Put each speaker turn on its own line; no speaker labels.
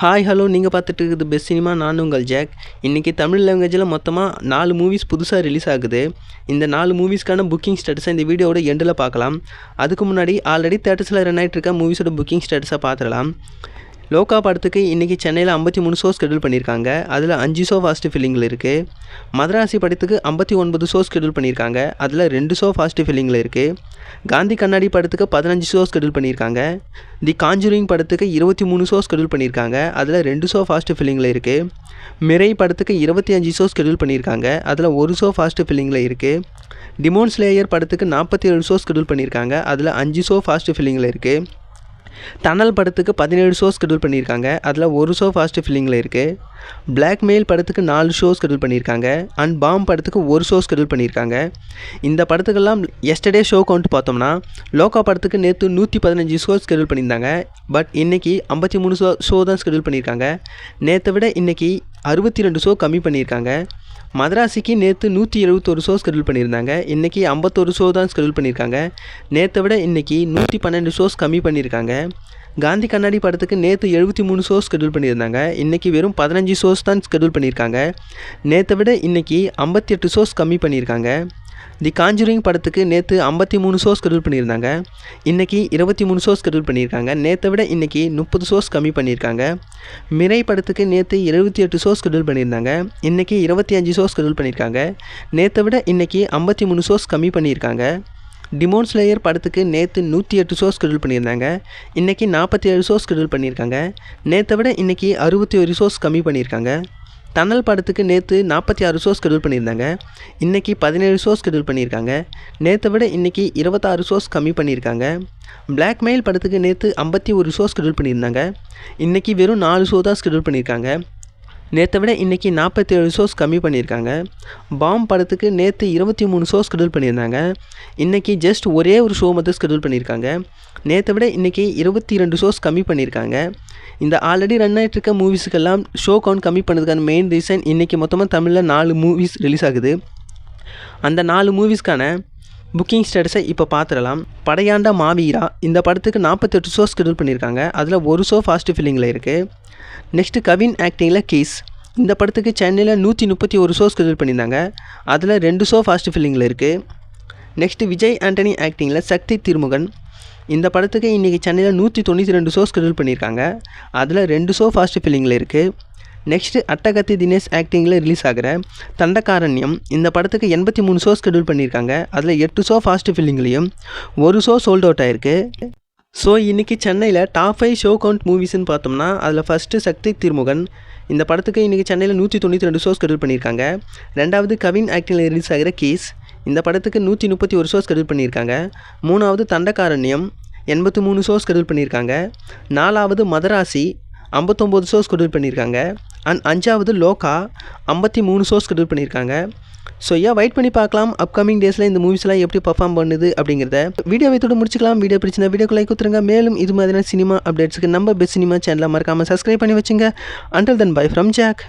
Hi hello நீங்கள் பார்த்துட்டு இருக்குது பெஸ்ட் சினிமா நான் உங்கள் ஜாக் இன்றைக்கி தமிழ் லாங்குவேஜில் மொத்தமாக நாலு மூவிஸ் புதுசாக ரிலீஸ் ஆகுது. இந்த நாலு மூவிஸ்க்கான புக்கிங் ஸ்டேட்டஸை இந்த வீடியோவோட எண்டில் பார்க்கலாம். அதுக்கு முன்னாடி ஆல்ரெடி தேட்டர்ஸில் ரன் ஆகிட்டு இருக்க மூவிஸோட புக்கிங் ஸ்டேட்டஸை பார்த்துடலாம். லோகா படத்துக்கு இன்றைக்கி சென்னையில் ஐம்பத்தி மூணு ஷோ ஸ்கெடியூல் பண்ணியிருக்காங்க. அதில் அஞ்சு ஷோ ஃபாஸ்ட்டு ஃபில்லிங்கில் இருக்குது மதராசி படத்துக்கு ஐம்பத்தி ஒன்பது ஷோ ஸ்கெடியூல் பண்ணியிருக்காங்க. அதில் ரெண்டு ஷோ ஃபாஸ்ட்டு ஃபில்லிங்கில் இருக்குது காந்தி கண்ணாடி படத்துக்கு பதினஞ்சு ஷோ ஸ்கெடியூல் பண்ணியிருக்காங்க. தி காஞ்சூரிங் படத்துக்கு இருபத்தி மூணு ஷோ ஸ்கெடியூல் பண்ணியிருக்காங்க. அதில் ரெண்டு ஷோ ஃபாஸ்ட்டு ஃபில்லிங்கில் இருக்குது மிரை படத்துக்கு இருபத்தி அஞ்சு ஷோ ஸ்கெடியூல் பண்ணியிருக்காங்க. அதில் ஒரு ஷோ ஃபாஸ்ட்டு ஃபில்லிங்கில் இருக்குது டிமோன் ஸ்லேயர் படத்துக்கு நாற்பத்தி ஏழு ஷோ ஸ்கெடியூல் பண்ணியிருக்காங்க. அதில் அஞ்சு ஷோ ஃபாஸ்ட்டு ஃபில்லிங்கில் இருக்குது டனல் படத்துக்கு பதினேழு ஷோ ஸ்கெடியூல் பண்ணியிருக்காங்க. அதில் ஒரு ஷோ ஃபாஸ்ட்டு ஃபில்லிங்கில் இருக்குது பிளாக் மெயில் படத்துக்கு நாலு ஷோ ஸ்கெடியூல் பண்ணியிருக்காங்க. அண்ட் பாம் படத்துக்கு ஒரு ஷோ ஸ்கெடியூல் பண்ணியிருக்காங்க. இந்த படத்துக்கெல்லாம் எஸ்டர்டே ஷோ கவுண்ட் பார்த்தோம்னா லோகா படத்துக்கு நேற்று நூற்றி பதினஞ்சு ஷோ ஸ்கெடியூல் பண்ணியிருந்தாங்க. பட் இன்றைக்கி ஐம்பத்தி மூணு ஷோ ஷோ தான் ஸ்கெடியூல் பண்ணியிருக்காங்க. நேற்றை விட இன்றைக்கி அறுபத்தி ரெண்டு ஷோ கம்மி பண்ணியிருக்காங்க. மதராசிக்கு நேற்று நூற்றி எழுபத்தொரு ஷோ ஸ்கெடியூல் பண்ணியிருந்தாங்க. இன்றைக்கி ஐம்பத்தொரு ஷோ தான் ஸ்கெடியூல் பண்ணியிருக்காங்க. நேற்றை விட இன்றைக்கி நூற்றி பன்னெண்டு ஷோஸ் கம்மி பண்ணியிருக்காங்க. காந்தி கண்ணாடி படத்துக்கு நேற்று எழுபத்தி மூணு ஷோஸ் ஸ்கெடியூல் பண்ணியிருந்தாங்க. இன்றைக்கி வெறும் பதினஞ்சு ஷோஸ் தான் ஸ்கெடியூல் பண்ணியிருக்காங்க. நேற்றை விட இன்றைக்கி ஐம்பத்தி எட்டு ஷோஸ் கம்மி பண்ணியிருக்காங்க. தி காஞ்சூரிங் படத்துக்கு நேற்று ஐம்பத்தி மூணு ஷோஸ் ஸ்கெடியூல் பண்ணியிருந்தாங்க. இன்றைக்கி இருபத்தி மூணு ஷோஸ் ஸ்கெடியூல் பண்ணியிருக்காங்க. நேற்றை விட இன்றைக்கி முப்பது ஷோஸ் கம்மி பண்ணியிருக்காங்க. மிரை படத்துக்கு நேற்று இருபத்தி எட்டு ஷோஸ் ஸ்கெடியூல் பண்ணியிருந்தாங்க. இன்றைக்கி இருபத்தி அஞ்சு ஷோஸ் ஸ்கெடியூல் பண்ணியிருக்காங்க. நேற்றை விட இன்றைக்கி ஐம்பத்தி மூணு ஷோஸ் கம்மி பண்ணியிருக்காங்க. டிமோன் ஸ்லேயர் படத்துக்கு நேற்று நூற்றி எட்டு ஷோஸ் ஸ்கெடியூல் பண்ணியிருந்தாங்க. இன்றைக்கி நாற்பத்தி ஏழு ஷோஸ் ஸ்கெடியூல் பண்ணியிருக்காங்க. நேற்றை விட இன்றைக்கி அறுபத்தி ஒரு ஷோஸ் கம்மி பண்ணியிருக்காங்க. டனல் படத்துக்கு நேற்று நாற்பத்தி ஆறு ஷோஸ் கெடுல் பண்ணியிருந்தாங்க. இன்றைக்கி பதினேழு ஷோஸ் கெடுல் பண்ணியிருக்காங்க. நேற்றை விட இன்றைக்கி இருபத்தாறு ஷோஸ் கம்மி பண்ணியிருக்காங்க. பிளாக் மெயில் படத்துக்கு நேற்று ஐம்பத்தி ஒரு ஷோ கெடுல் பண்ணியிருந்தாங்க. இன்றைக்கி வெறும் நாலு ஷோ தான் ஸ்கெடியூல் பண்ணியிருக்காங்க. நேற்றை விட இன்றைக்கி நாற்பத்தி ஏழு ஷோஸ் கம்மி பண்ணியிருக்காங்க. பாம் படத்துக்கு நேற்று இருபத்தி மூணு ஷோ ஸ்கெடியூல் பண்ணியிருந்தாங்க. இன்றைக்கி ஜஸ்ட் ஒரே ஒரு ஷோ மட்டும் ஸ்கெடியூல் பண்ணியிருக்காங்க. நேற்றை விட இன்றைக்கி இருபத்தி ரெண்டு ஷோஸ் கம்மி பண்ணியிருக்காங்க. இந்த ஆல்ரெடி ரன் ஆகிட்டு இருக்க மூவிஸுக்கெல்லாம் ஷோ கவுண்ட் கம்மி பண்ணதுக்கான மெயின் ரீசன் இன்றைக்கி மொத்தமாக தமிழில் நாலு மூவிஸ் ரிலீஸ் ஆகுது. அந்த நாலு மூவிஸ்க்கான புக்கிங் ஸ்டேட்டஸை இப்போ பார்த்துடலாம் படையாண்டா மாவீரா இந்த படத்துக்கு நாற்பத்தெட்டு ஷோ ஸ்கெடியூல் பண்ணியிருக்காங்க அதில் ஒரு ஷோ ஃபாஸ்ட் ஃபில்லிங்கில் இருக்குது நெக்ஸ்ட்டு கவின் ஆக்டிங்கில் கேஸ் இந்த படத்துக்கு சென்னையில் நூற்றி முப்பத்தி ஒரு ஷோ ஸ்கெடியூல் பண்ணியிருந்தாங்க அதில் ரெண்டு ஷோ ஃபாஸ்ட் ஃபில்லிங்கில் இருக்குது நெக்ஸ்ட்டு விஜய் ஆண்டனி ஆக்டிங்கில் சக்தி திருமுகன். இந்த படத்துக்கு இன்றைக்கி சென்னையில் நூற்றி தொண்ணூற்றி ரெண்டு ஷோ ஸ்கெடியூல் பண்ணியிருக்காங்க அதில் ரெண்டு ஷோ ஃபாஸ்ட் ஃபில்லிங்கில் இருக்குது நெக்ஸ்ட்டு அட்டகத்தி தினேஷ் ஆக்டிங்கில் ரிலீஸ் ஆகிற தண்டகாரண்யம். இந்த படத்துக்கு எண்பத்தி மூணு ஷோ ஸ்கெடியூல் பண்ணியிருக்காங்க. அதில் எட்டு ஷோ ஃபாஸ்ட் ஃபில்லிங்லேயும் ஒரு ஷோ சோல்ட் அவுட் ஆயிருக்கு. ஸோ இன்றைக்கி சென்னையில் டாப் ஃபைவ் ஷோ கவுண்ட் மூவிஸ்னு பார்த்தோம்னா அதில் ஃபஸ்ட்டு சக்தி திருமுகன். இந்த படத்துக்கு இன்றைக்கி சென்னையில் நூற்றி தொண்ணூற்றி ரெண்டு ஷோ ஸ்கெடியூல் பண்ணியிருக்காங்க. ரெண்டாவது கவின் ஆக்டிங்கில் ரிலீஸ் ஆகிற கேஸ். இந்த படத்துக்கு நூற்றி முப்பத்தி ஒரு ஷோ ஸ்கெடியூல் பண்ணியிருக்காங்க. மூணாவது தண்டகாரண்யம் எண்பத்தி மூணு ஷோ ஸ்கெடியூல் பண்ணியிருக்காங்க. நாலாவது மதராசி ஐம்பத்தொம்போது ஷோ ஸ்கெடியூல் பண்ணியிருக்காங்க. அண்ட் அஞ்சாவது லோகா ஐம்பத்தி மூணு ஷோ ஸ்கெடியூல் பண்ணியிருக்காங்க. ஸோ ஏன் வெயிட் பண்ணி பார்க்கலாம். அப்கமிங் டேஸில் இந்த மூவிஸ்லாம் எப்படி பர்ஃபார்ம் பண்ணுது அப்படிங்கிறத. வீடியோ வைத்தோட முடிச்சுக்கலாம். வீடியோ பிடிச்சிருந்தா வீடியோ லைக் கொடுத்துருங்க மேலும் இது மாதிரியான சினிமா அப்டேட்ஸுக்கு நம்ம பெஸ்ட் சினிமா சேனலாக மறக்காமல் சப்ஸ்கிரைப் பண்ணி வச்சுங்க. Until then bye from Jack